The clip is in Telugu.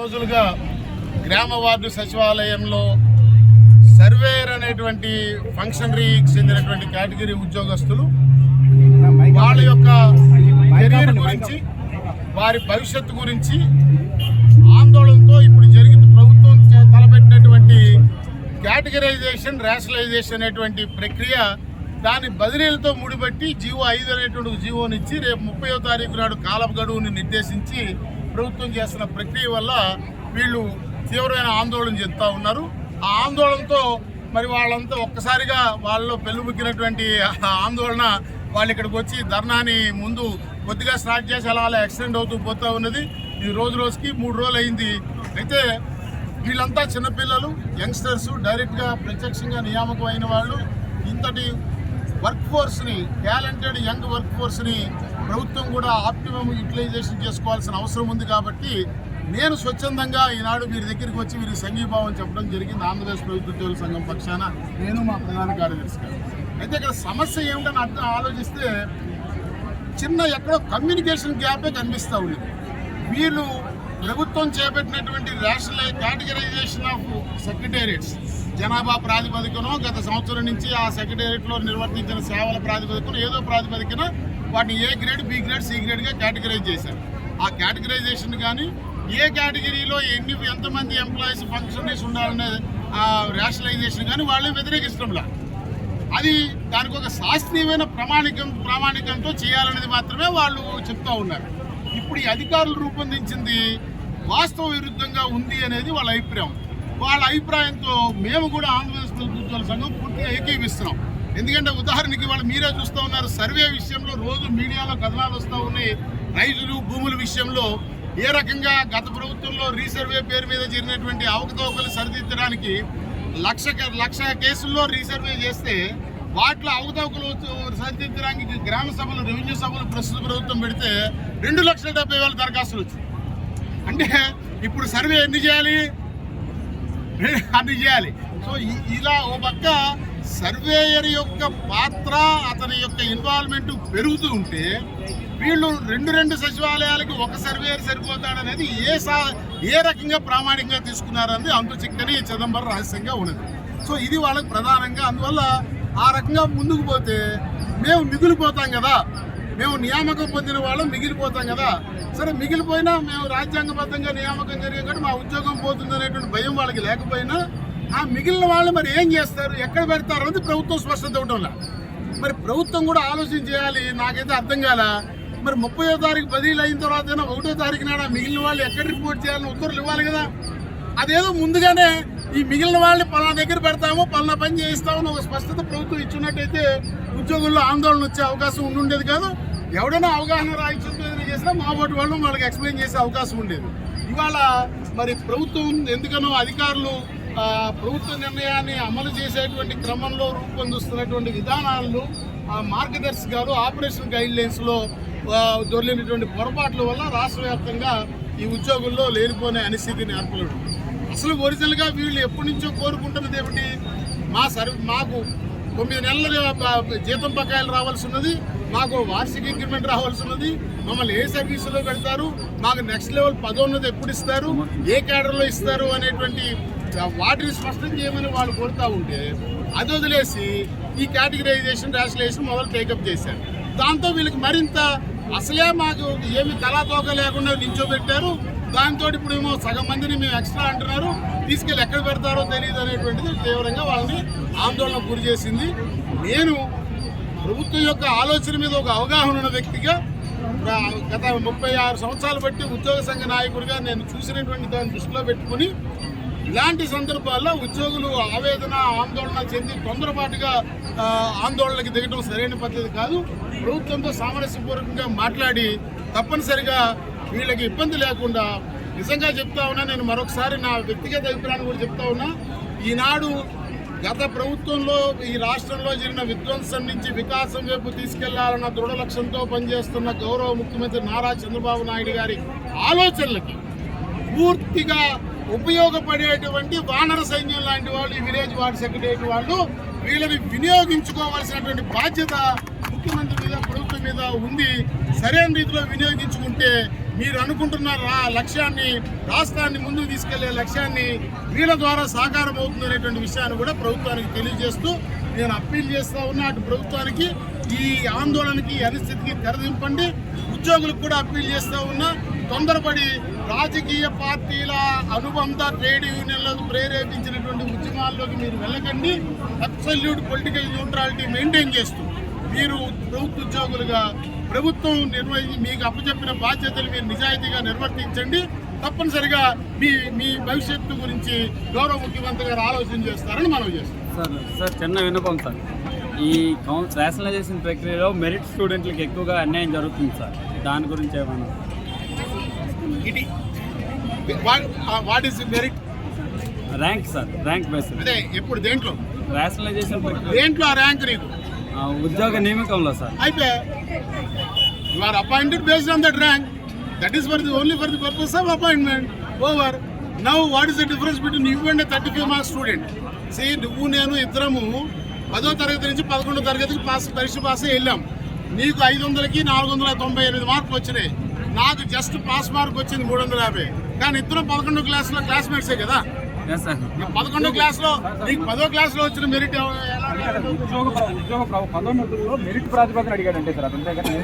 రోజులుగా గ్రామ వార్డు సచివాలయంలో సర్వేయర్ అనేటువంటి ఫంక్షనరీకి చెందినటువంటి కేటగిరీ ఉద్యోగస్తులు వాళ్ళ యొక్క కెరీర్ గురించి వారి భవిష్యత్తు గురించి ఆందోళనతో ఇప్పుడు జరిగింది. ప్రభుత్వం తలపెట్టినటువంటి కేటగరైజేషన్ రేషనలైజేషన్ అనేటువంటి ప్రక్రియ దాని బదిలీలతో ముడిపెట్టి జీవో ఐదు అనేటువంటి జీవోని ఇచ్చి రేపు ముప్పయో తారీఖు నాడు కాల గడువుని నిర్దేశించి ప్రభుత్వం చేస్తున్న ప్రక్రియ వల్ల వీళ్ళు తీవ్రమైన ఆందోళన చెందుతూ ఉన్నారు. ఆ ఆందోళనతో మరి వాళ్ళంతా ఒక్కసారిగా వాళ్ళలో పెళ్ళుబుక్కినటువంటి ఆందోళన వాళ్ళు ఇక్కడికి వచ్చి ధర్నాని ముందు కొద్దిగా స్టార్ట్ చేసి అలా అలా ఎక్స్టెండ్ అవుతూ పోతూ ఉన్నది. ఈ రోజు రోజుకి మూడు రోజులు అయింది. అయితే వీళ్ళంతా చిన్నపిల్లలు యంగ్స్టర్స్ డైరెక్ట్గా ప్రత్యక్షంగా నియామకం అయిన వాళ్ళు. ఇంతటి వర్క్ ఫోర్స్ని టాలెంటెడ్ యంగ్ వర్క్ ఫోర్స్ని ప్రభుత్వం కూడా ఆప్టిమమ్ యూటిలైజేషన్ చేసుకోవాల్సిన అవసరం ఉంది కాబట్టి నేను స్వచ్ఛందంగా ఈనాడు వీరి దగ్గరికి వచ్చి మీరు సంఘీభావం చెప్పడం జరిగింది. ఆంధ్రప్రదేశ్ ప్రభుత్వ ఉద్యోగుల సంఘం పక్షాన నేను మా ప్రధాన కార్యదర్శి గారు అయితే ఇక్కడ సమస్య ఏమిటని అర్థం ఆలోచిస్తే చిన్న ఎక్కడో కమ్యూనికేషన్ గ్యాపే కనిపిస్తూ ఉంది. వీళ్ళు ప్రభుత్వం చేపట్టినటువంటి రేషనల్ కేటగరైజేషన్ ఆఫ్ సెక్రటేరియట్స్ జనాభా ప్రాతిపదికనో గత సంవత్సరం నుంచి ఆ సెక్రటేరియట్లో నిర్వర్తించిన సేవల ప్రాతిపదికన ఏదో ప్రాతిపదికన వాటిని A grade B grade C గ్రేడ్గా categorise చేశారు. ఆ కేటగరైజేషన్ కానీ ఏ కేటగిరీలో ఎన్ని ఎంతమంది ఎంప్లాయీస్ ఫంక్షనరీస్ ఉండాలనే ఆ రేషనలైజేషన్ కానీ వాళ్ళు వ్యతిరేకించడంలా అది దానికి ఒక శాస్త్రీయమైన ప్రామాణికం ప్రామాణికంతో చేయాలనేది మాత్రమే వాళ్ళు చెప్తా ఉన్నారు. ఇప్పుడు ఈ అధికారులు రూపొందించింది వాస్తవ విరుద్ధంగా ఉంది అనేది వాళ్ళ అభిప్రాయం. వాళ్ళ అభిప్రాయంతో మేము కూడా ఆంధ్రప్రదేశ్ ప్రభుత్వాల సంఘం పూర్తిగా ఏకీవిస్తున్నాం ఎందుకంటే ఉదాహరణకి వాళ్ళు మీరే చూస్తూ ఉన్నారు సర్వే విషయంలో రోజు మీడియాలో కథనాలు వస్తూ ఉన్నాయి. రైతులు భూముల విషయంలో ఏ రకంగా గత ప్రభుత్వంలో రీసర్వే పేరు మీద జరిగినటువంటి అవకతవకలు సరిదిద్దడానికి లక్ష లక్ష కేసుల్లో రీసర్వే చేస్తే వాటిలో అవకతవకలు సరిదిద్దడానికి గ్రామ సభలు రెవెన్యూ సభలు ప్రస్తుత ప్రభుత్వం పెడితే రెండు లక్షల డెబ్బై వేల దరఖాస్తులు వచ్చాయి. అంటే ఇప్పుడు సర్వే ఎన్ని చేయాలి? అన్ని చేయాలి. సో ఇలా ఓ పక్క సర్వేయర్ యొక్క పాత్ర అతని యొక్క ఇన్వాల్వ్మెంట్ పెరుగుతూ ఉంటే వీళ్ళు రెండు రెండు సచివాలయాలకి ఒక సర్వేయర్ సరిపోతాడనేది ఏ సా ఏ రకంగా ప్రామాణికంగా తీసుకున్నారనేది అంతు చిక్కని చిదంబరం రహస్యంగా ఉన్నది. సో ఇది వాళ్ళకి ప్రధానంగా. అందువల్ల ఆ రకంగా ముందుకు పోతే మేము మిగిలిపోతాం కదా. మేము నియామకం పొందిన వాళ్ళం మిగిలిపోతాం కదా. సరే మిగిలిపోయినా మేము రాజ్యాంగబద్ధంగా నియామకం జరిగే మా ఉద్యోగం పోతుంది అనేటువంటి భయం వాళ్ళకి లేకపోయినా ఆ మిగిలిన వాళ్ళు మరి ఏం చేస్తారు ఎక్కడ పెడతారు అనేది ప్రభుత్వం స్పష్టత ఇవ్వడంలా మరి ప్రభుత్వం కూడా ఆలోచన చేయాలి నాకైతే అర్థం కాల. మరి ముప్పయో తారీఖు బదిలీలు అయిన తర్వాత ఒకటో తారీఖు నాడు మిగిలిన వాళ్ళు ఎక్కడ రిపోర్ట్ చేయాలని ఉత్తర్వులు ఇవ్వాలి కదా. అదేదో ముందుగానే ఈ మిగిలిన వాళ్ళని పలానా దగ్గర పెడతాము పలానా పని చేయిస్తామని ఒక స్పష్టత ప్రభుత్వం ఇచ్చినట్టయితే ఉద్యోగుల్లో ఆందోళన వచ్చే అవకాశం ఉండుండేది కాదు. ఎవడైనా అవగాహన రాయించుకుంటూ చేసినా మా ఓటు వాళ్ళు వాళ్ళకి ఎక్స్ప్లెయిన్ చేసే అవకాశం ఉండేది. ఇవాళ మరి ప్రభుత్వం ఎందుకనో అధికారులు ప్రభుత్వ నిర్ణయాన్ని అమలు చేసేటువంటి క్రమంలో రూపొందిస్తున్నటువంటి విధానాలను ఆ మార్గదర్శకాలు ఆపరేషన్ గైడ్ లైన్స్లో దొరికినటువంటి పొరపాట్ల వల్ల రాష్ట్ర వ్యాప్తంగా ఈ ఉద్యోగుల్లో లేనిపోనే అనిస్థితిని ఏర్పడడం. అసలు ఒరిజినల్గా వీళ్ళు ఎప్పటి నుంచో కోరుకుంటున్నది ఏమిటి? మా సర్వీ మాకు తొమ్మిది నెలల జీతం బకాయిలు రావాల్సి ఉన్నది మాకు వార్షిక ఇంక్రిమెంట్ రావాల్సి ఉన్నది మమ్మల్ని ఏ సర్వీసులో పెడతారు మాకు నెక్స్ట్ లెవెల్ పదోన్నది ఎప్పుడు ఇస్తారు ఏ క్యాడర్లో ఇస్తారు అనేటువంటి వాటిని స్పష్టం చేయమని వాళ్ళు కోరుతూ ఉంటే అది వదిలేసి ఈ కేటగిరైజేషన్ రేషనలైజేషన్ మొదలు టేకప్ చేశారు. దాంతో వీళ్ళకి మరింత అసలే మాకు ఏమి తలాతోక లేకుండా నించోబెట్టారు దాంతో ఇప్పుడు ఏమో సగం మందిని మేము ఎక్స్ట్రా అంటున్నారు. తీసుకెళ్ళి ఎక్కడ పెడతారో తెలియదు అనేటువంటిది తీవ్రంగా వాళ్ళని ఆందోళన గురి చేసింది. నేను ప్రభుత్వం యొక్క ఆలోచన మీద ఒక అవగాహన ఉన్న వ్యక్తిగా గత ముప్పై ఆరు సంవత్సరాలు బట్టి ఉద్యోగ సంఘ నాయకుడిగా నేను చూసినటువంటి దాన్ని దృష్టిలో పెట్టుకుని ఇలాంటి సందర్భాల్లో ఉద్యోగులు ఆవేదన ఆందోళన చెంది తొందరపాటుగా ఆందోళనకి దిగడం సరైన పద్ధతి కాదు. ప్రభుత్వంతో సామరస్యపూర్వకంగా మాట్లాడి తప్పనిసరిగా వీళ్ళకి ఇబ్బంది లేకుండా నిజంగా చెప్తా ఉన్నా నేను మరొకసారి నా వ్యక్తిగత అభిప్రాయాన్ని కూడా చెప్తా ఉన్నా ఈనాడు గత ప్రభుత్వంలో ఈ రాష్ట్రంలో జరిగిన విధ్వంసం నుంచి వికాసం వైపు తీసుకెళ్ళాలన్న దృఢ లక్ష్యంతో పనిచేస్తున్న గౌరవ ముఖ్యమంత్రి నారా చంద్రబాబు నాయుడు గారి ఆలోచనలకి పూర్తిగా ఉపయోగపడేటువంటి వానర సైన్యం లాంటి వాళ్ళు ఈ విలేజ్ వార్డ్ సెక్రటరీ వాళ్ళు వీళ్ళని వినియోగించుకోవాల్సినటువంటి బాధ్యత ముఖ్యమంత్రి మీద ప్రభుత్వం మీద ఉంది. సరైన రీతిలో వినియోగించుకుంటే మీరు అనుకుంటున్న రా- లక్ష్యాన్ని రాష్ట్రాన్ని ముందుకు తీసుకెళ్ళే లక్ష్యాన్ని వీళ్ళ ద్వారా సాకారం అవుతుంది అనేటువంటి విషయాన్ని కూడా ప్రభుత్వానికి తెలియజేస్తూ నేను అప్పీల్ చేస్తూ ఉన్నా అటు ప్రభుత్వానికి ఈ ఆందోళనకి అనిస్థితికి తెరదింపండి ఉద్యోగులకు కూడా అప్పీల్ చేస్తూ ఉన్నా. తొందరపడి రాజకీయ పార్టీల అనుబంధ ట్రేడ్ యూనియన్లకు ప్రేరేపించినటువంటి ఉద్యమాల్లోకి మీరు వెళ్ళకండి. అబ్సల్యూట్ పొలిటికల్ న్యూట్రాలిటీ మెయింటైన్ చేస్తూ మీరు ప్రభుత్వ ఉద్యోగులుగా ప్రభుత్వం నిర్వహి మీకు అప్పచెప్పిన బాధ్యతలు మీరు నిజాయితీగా నిర్వర్తించండి. తప్పనిసరిగా మీ మీ భవిష్యత్తు గురించి గౌరవ ముఖ్యమంత్రి గారు ఆలోచన చేస్తారని మనం చేస్తాం సార్ సార్ చిన్న విన్నపం సార్. ఈ కౌన్ రేషనలైజేషన్ ప్రక్రియలో మెరిట్ స్టూడెంట్లకు ఎక్కువగా అన్యాయం జరుగుతుంది సార్. దాని గురించి ఏమన్నా? ఇది what is merit rank sir rank base అదే ఎప్పుడు దేంట్లో? రేషనలైజేషన్ దేంట్లో ఆ ర్యాంక్ నీకు? ఉద్యోగ నియామకంలో సార్. అయితే you are appointed based on that rank that is for the only for the purpose of appointment over now what is the difference between you and thirty five marks student C నువ్వు నేను ఇద్దరము పదో తరగతి నుంచి పదకొండో తరగతికి పాస్ పరీక్ష పాస్ వెళ్ళాం. నీకు ఐదు వందలకి నాలుగు వందల తొంభై ఎనిమిది మార్కులు వచ్చినాయి. నాకు జస్ట్ పాస్ మార్క్ వచ్చింది మూడు వందల యాభై. కానీ ఇద్దరం పదకొండో క్లాస్లో క్లాస్మేట్సే కదా? పదకొండో క్లాస్లో నీకు పదో క్లాస్లో వచ్చిన మెరిట్ ఎలా ఉద్యోగ ఉద్యోగ పదోన్నతుల్లో మెరిట్ ప్రాతిపదికన అడిగాడంటే సార్ అదంతే కానీ